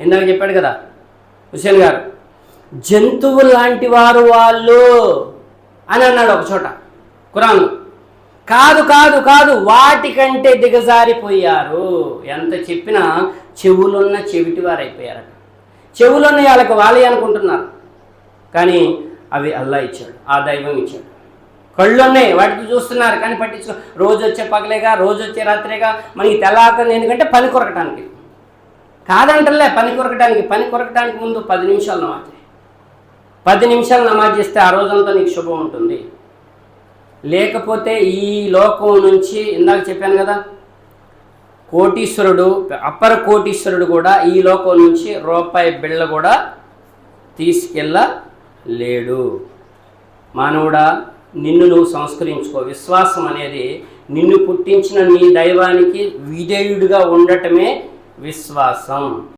ఇందాక చెప్పాడు కదా హుసేన్ గారు జంతువు లాంటి వారు వాళ్ళు అని అన్నాడు ఒక చోట కురాన్ కాదు కాదు కాదు వాటికంటే దిగజారిపోయారు. ఎంత చెప్పినా చెవులున్న చెవిటి వారు అయిపోయారట చెవులున్న వాళ్ళకి వాళ్ళే అనుకుంటున్నారు. కానీ అవి అల్లా ఇచ్చాడు ఆ దైవం ఇచ్చాడు. కళ్ళు ఉన్నాయి వాటికి చూస్తున్నారు కానీ పట్టించుకో రోజు వచ్చే పగలేగా రోజు వచ్చే రాత్రిగా మనకి తెల్లారుతుంది ఎందుకంటే పని కొరకటానికి. కాదంటలే పని కొరకటానికి పని కొరకటానికి ముందు పది నిమిషాలు నమాజ్ చేయి. పది నిమిషాలు నమాజ్ చేస్తే ఆ రోజంతా నీకు శుభం ఉంటుంది. లేకపోతే ఈ లోకం నుంచి ఇందాక చెప్పాను కదా కోటీశ్వరుడు అప్పర కోటీశ్వరుడు కూడా ఈ లోకం నుంచి రూపాయి బిళ్ళ కూడా తీసుకెళ్ళలేడు. మానవుడా నిన్ను నువ్వు సంస్కరించుకో. విశ్వాసం అనేది నిన్ను పుట్టించిన నీ దైవానికి విధేయుడిగా ఉండటమే విశ్వాసం